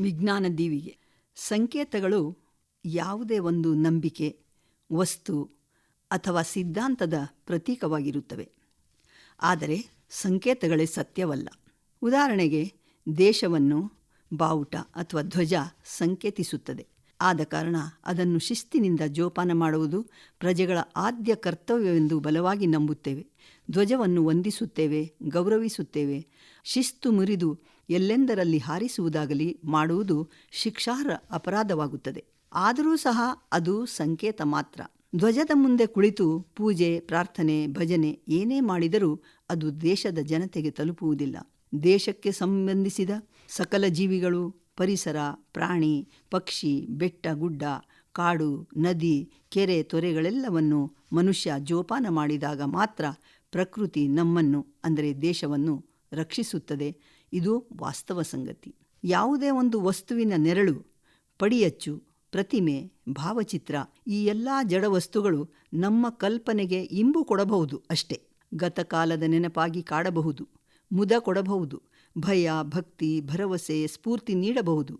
ವಿಜ್ಞಾನ ದೀವಿಗೆ. ಸಂಕೇತಗಳು ಯಾವುದೇ ಒಂದು ನಂಬಿಕೆ, ವಸ್ತು ಅಥವಾ ಸಿದ್ಧಾಂತದ ಪ್ರತೀಕವಾಗಿರುತ್ತವೆ. ಆದರೆ ಸಂಕೇತಗಳೇ ಸತ್ಯವಲ್ಲ. ಉದಾಹರಣೆಗೆ ದೇಶವನ್ನು ಬಾವುಟ ಅಥವಾ ಧ್ವಜ ಸಂಕೇತಿಸುತ್ತದೆ. ಆದ ಕಾರಣ ಅದನ್ನು ಶಿಸ್ತಿನಿಂದ ಜೋಪಾನ ಮಾಡುವುದು ಪ್ರಜೆಗಳ ಆದ್ಯ ಕರ್ತವ್ಯವೆಂದು ಬಲವಾಗಿ ನಂಬುತ್ತೇವೆ. ಧ್ವಜವನ್ನು ವಂದಿಸುತ್ತೇವೆ, ಗೌರವಿಸುತ್ತೇವೆ. ಶಿಸ್ತು ಮುರಿದು ಎಲ್ಲೆಂದರಲ್ಲಿ ಹಾರಿಸುವುದಾಗಲಿ ಮಾಡುವುದು ಶಿಕ್ಷಾರ್ಹ ಅಪರಾಧವಾಗುತ್ತದೆ. ಆದರೂ ಸಹ ಅದು ಸಂಕೇತ ಮಾತ್ರ. ಧ್ವಜದ ಮುಂದೆ ಕುಳಿತು ಪೂಜೆ, ಪ್ರಾರ್ಥನೆ, ಭಜನೆ ಏನೇ ಮಾಡಿದರೂ ಅದು ದೇಶದ ಜನತೆಗೆ ತಲುಪುವುದಿಲ್ಲ. ದೇಶಕ್ಕೆ ಸಂಬಂಧಿಸಿದ ಸಕಲ ಜೀವಿಗಳು, ಪರಿಸರ, ಪ್ರಾಣಿ, ಪಕ್ಷಿ, ಬೆಟ್ಟ, ಗುಡ್ಡ, ಕಾಡು, ನದಿ, ಕೆರೆ, ತೊರೆಗಳೆಲ್ಲವನ್ನು ಮನುಷ್ಯ ಜೋಪಾನ ಮಾಡಿದಾಗ ಮಾತ್ರ ಪ್ರಕೃತಿ ನಮ್ಮನ್ನು, ಅಂದರೆ ದೇಶವನ್ನು ರಕ್ಷಿಸುತ್ತದೆ. ಇದು ವಾಸ್ತವ ಸಂಗತಿ. ಯಾವುದೇ ಒಂದು ವಸ್ತುವಿನ ನೆರಳು, ಪಡಿಯಚ್ಚು, ಪ್ರತಿಮೆ, ಭಾವಚಿತ್ರ, ಈ ಎಲ್ಲ ಜಡ ವಸ್ತುಗಳು ನಮ್ಮ ಕಲ್ಪನೆಗೆ ಇಂಬು ಕೊಡಬಹುದು ಅಷ್ಟೇ. ಗತಕಾಲದ ನೆನಪಾಗಿ ಕಾಡಬಹುದು, ಮುದ ಕೊಡಬಹುದು, ಭಯ, ಭಕ್ತಿ, ಭರವಸೆ, ಸ್ಫೂರ್ತಿ ನೀಡಬಹುದು.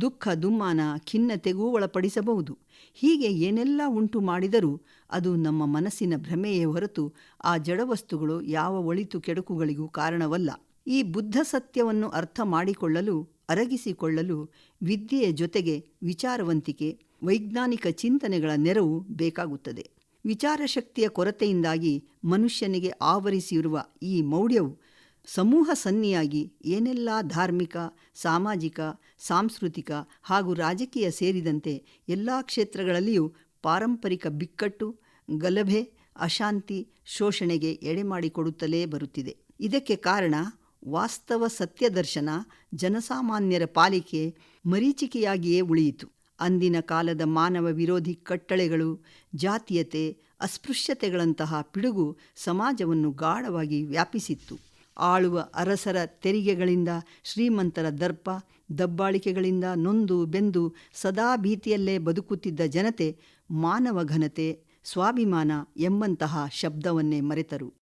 ದುಃಖ, ದುಮ್ಮಾನ ಖಿನ್ನತೆಗೂ ಒಳಪಡಿಸಬಹುದು ಹೀಗೆ ಏನೆಲ್ಲ ಉಂಟು ಮಾಡಿದರೂ ಅದು ನಮ್ಮ ಮನಸ್ಸಿನ ಭ್ರಮೆಯೇ ಹೊರತು ಆ ಜಡವಸ್ತುಗಳು ಯಾವ ಒಳಿತು ಕೆಡುಕುಗಳಿಗೂ ಕಾರಣವಲ್ಲ. ಈ ಬುದ್ಧ ಸತ್ಯವನ್ನು ಅರ್ಥ ಮಾಡಿಕೊಳ್ಳಲು, ಅರಗಿಸಿಕೊಳ್ಳಲು ವಿದ್ಯೆಯ ಜೊತೆಗೆ ವಿಚಾರವಂತಿಕೆ, ವೈಜ್ಞಾನಿಕ ಚಿಂತನೆಗಳ ನೆರವು ಬೇಕಾಗುತ್ತದೆ. ವಿಚಾರಶಕ್ತಿಯ ಕೊರತೆಯಿಂದಾಗಿ ಮನುಷ್ಯನಿಗೆ ಆವರಿಸಿರುವ ಈ ಮೌಢ್ಯವು ಸಮೂಹ ಸನ್ನಿಯಾಗಿ ಏನೆಲ್ಲ ಧಾರ್ಮಿಕ, ಸಾಮಾಜಿಕ, ಸಾಂಸ್ಕೃತಿಕ ಹಾಗೂ ರಾಜಕೀಯ ಸೇರಿದಂತೆ ಎಲ್ಲ ಕ್ಷೇತ್ರಗಳಲ್ಲಿಯೂ ಪಾರಂಪರಿಕ ಬಿಕ್ಕಟ್ಟು, ಗಲಭೆ, ಅಶಾಂತಿ ಶೋಷಣೆಗೆ ಎಡೆಮಾಡಿಕೊಡುತ್ತಲೇ ಬರುತ್ತಿದೆ. ಇದಕ್ಕೆ ಕಾರಣ ವಾಸ್ತವ ಸತ್ಯದರ್ಶನ ಜನಸಾಮಾನ್ಯರ ಪಾಲಿಕೆ ಮರೀಚಿಕೆಯಾಗಿಯೇ ಉಳಿಯಿತು. ಅಂದಿನ ಕಾಲದ ಮಾನವ ವಿರೋಧಿ ಕಟ್ಟಳೆಗಳು, ಜಾತೀಯತೆ, ಅಸ್ಪೃಶ್ಯತೆಗಳಂತಹ ಪಿಡುಗು ಸಮಾಜವನ್ನು ಗಾಢವಾಗಿ ವ್ಯಾಪಿಸಿತ್ತು. ಆಳುವ ಅರಸರ ತೆರಿಗೆಗಳಿಂದ, ಶ್ರೀಮಂತರ ದರ್ಪ, ದಬ್ಬಾಳಿಕೆಗಳಿಂದ ನೊಂದು ಬೆಂದು ಸದಾ ಭೀತಿಯಲ್ಲೇ ಬದುಕುತ್ತಿದ್ದ ಜನತೆ ಮಾನವ ಘನತೆ, ಸ್ವಾಭಿಮಾನ ಎಂಬಂತಹ ಶಬ್ದವನ್ನೇ ಮರೆತರು.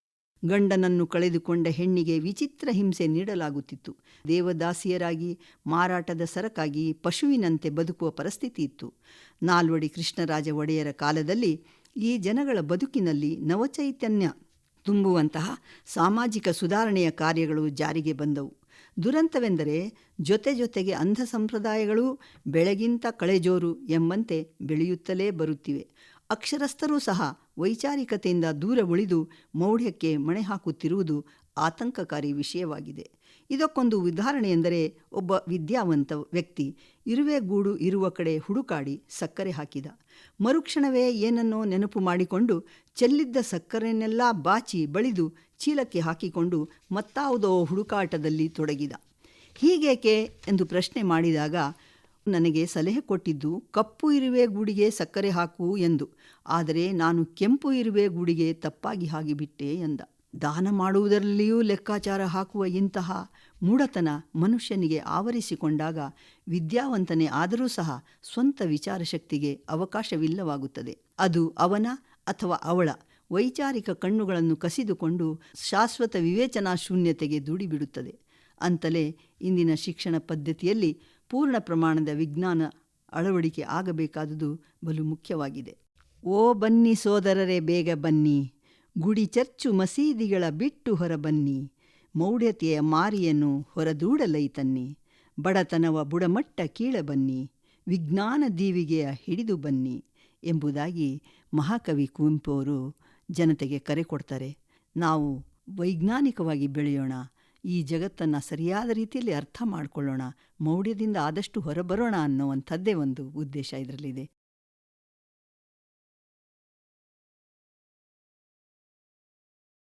ಗಂಡನನ್ನು ಕಳೆದುಕೊಂಡ ಹೆಣ್ಣಿಗೆ ವಿಚಿತ್ರ ಹಿಂಸೆ ನೀಡಲಾಗುತ್ತಿತ್ತು. ದೇವದಾಸಿಯರಾಗಿ ಮಾರಾಟದ ಸರಕಾಗಿ ಪಶುವಿನಂತೆ ಬದುಕುವ ಪರಿಸ್ಥಿತಿ ಇತ್ತು. ನಾಲ್ವಡಿ ಕೃಷ್ಣರಾಜ ಒಡೆಯರ ಕಾಲದಲ್ಲಿ ಈ ಜನಗಳ ಬದುಕಿನಲ್ಲಿ ನವಚೈತನ್ಯ ತುಂಬುವಂತಹ ಸಾಮಾಜಿಕ ಸುಧಾರಣೆಯ ಕಾರ್ಯಗಳು ಜಾರಿಗೆ ಬಂದವು. ದುರಂತವೆಂದರೆ ಜೊತೆ ಜೊತೆಗೆ ಅಂಧ ಸಂಪ್ರದಾಯಗಳು ಬೆಳಗಿಂತ ಕಳೆಜೋರು ಎಂಬಂತೆ ಬೆಳೆಯುತ್ತಲೇ ಬರುತ್ತಿವೆ. ಅಕ್ಷರಸ್ಥರೂ ಸಹ ವೈಚಾರಿಕತೆಯಿಂದ ದೂರ ಉಳಿದು ಮೌಢ್ಯಕ್ಕೆ ಮಣೆ ಹಾಕುತ್ತಿರುವುದು ಆತಂಕಕಾರಿ ವಿಷಯವಾಗಿದೆ. ಇದಕ್ಕೊಂದು ಉದಾಹರಣೆ ಎಂದರೆ ಒಬ್ಬ ವಿದ್ಯಾವಂತ ವ್ಯಕ್ತಿ ಇರುವೆ ಗೂಡು ಇರುವ ಕಡೆ ಹುಡುಕಾಡಿ ಸಕ್ಕರೆ ಹಾಕಿದ. ಮರುಕ್ಷಣವೇ ಏನನ್ನೋ ನೆನಪು ಮಾಡಿಕೊಂಡು ಚೆಲ್ಲಿದ್ದ ಸಕ್ಕರೆಯನ್ನೆಲ್ಲ ಬಾಚಿ ಬಳಿದು ಚೀಲಕ್ಕೆ ಹಾಕಿಕೊಂಡು ಮತ್ತಾವುದೋ ಹುಡುಕಾಟದಲ್ಲಿ ತೊಡಗಿದ. ಹೀಗೇಕೆ ಎಂದು ಪ್ರಶ್ನೆ ಮಾಡಿದಾಗ, ನನಗೆ ಸಲಹೆ ಕೊಟ್ಟಿದ್ದು, ಕಪ್ಪು ಇರುವೆ ಗೂಡಿಗೆ ಸಕ್ಕರೆ ಹಾಕು ಎಂದು. ಆದರೆ ನಾನು ಕೆಂಪು ಇರುವೆ ಗೂಡಿಗೆ ತಪ್ಪಾಗಿ ಹಾಗಿಬಿಟ್ಟೆ ಎಂದ. ದಾನ ಮಾಡುವುದರಲ್ಲಿಯೂ ಲೆಕ್ಕಾಚಾರ ಹಾಕುವ ಇಂತಹ ಮೂಢತನ ಮನುಷ್ಯನಿಗೆ ಆವರಿಸಿಕೊಂಡಾಗ ವಿದ್ಯಾವಂತನೇ ಆದರೂ ಸಹ ಸ್ವಂತ ವಿಚಾರಶಕ್ತಿಗೆ ಅವಕಾಶವಿಲ್ಲವಾಗುತ್ತದೆ. ಅದು ಅವನ ಅಥವಾ ಅವಳ ವೈಚಾರಿಕ ಕಣ್ಣುಗಳನ್ನು ಕಸಿದುಕೊಂಡು ಶಾಶ್ವತ ವಿವೇಚನಾ ಶೂನ್ಯತೆಗೆ ದೂಡಿಬಿಡುತ್ತದೆ. ಅಂತಲೇ ಇಂದಿನ ಶಿಕ್ಷಣ ಪದ್ಧತಿಯಲ್ಲಿ ಪೂರ್ಣ ಪ್ರಮಾಣದ ವಿಜ್ಞಾನ ಅಳವಡಿಕೆ ಆಗಬೇಕಾದುದು ಬಲು ಮುಖ್ಯವಾಗಿದೆ. ಓ ಬನ್ನಿ ಸೋದರರೇ, ಬೇಗ ಬನ್ನಿ. ಗುಡಿ ಚರ್ಚು ಮಸೀದಿಗಳ ಬಿಟ್ಟು ಹೊರಬನ್ನಿ. ಮೌಢ್ಯತೆಯ ಮಾರಿಯನ್ನು ಹೊರದೂಡಲೈ ತನ್ನಿ ಬಡತನವ ಬುಡಮಟ್ಟ ಕೀಳಬನ್ನಿ. ವಿಜ್ಞಾನ ದೀವಿಗೆಯ ಹಿಡಿದು ಬನ್ನಿ ಎಂಬುದಾಗಿ ಮಹಾಕವಿ ಕುವೆಂಪು ಅವರು ಜನತೆಗೆ ಕರೆ ಕೊಡ್ತಾರೆ. ನಾವು ವೈಜ್ಞಾನಿಕವಾಗಿ ಬೆಳೆಯೋಣ. ಈ ಜಗತ್ತನ್ನು ಸರಿಯಾದ ರೀತಿಯಲ್ಲಿ ಅರ್ಥ ಮಾಡಿಕೊಳ್ಳೋಣ. ಮೌಢ್ಯದಿಂದ ಆದಷ್ಟು ಹೊರಬರೋಣ ಅನ್ನೋವಂಥದ್ದೇ ಒಂದು ಉದ್ದೇಶ ಇದರಲ್ಲಿದೆ.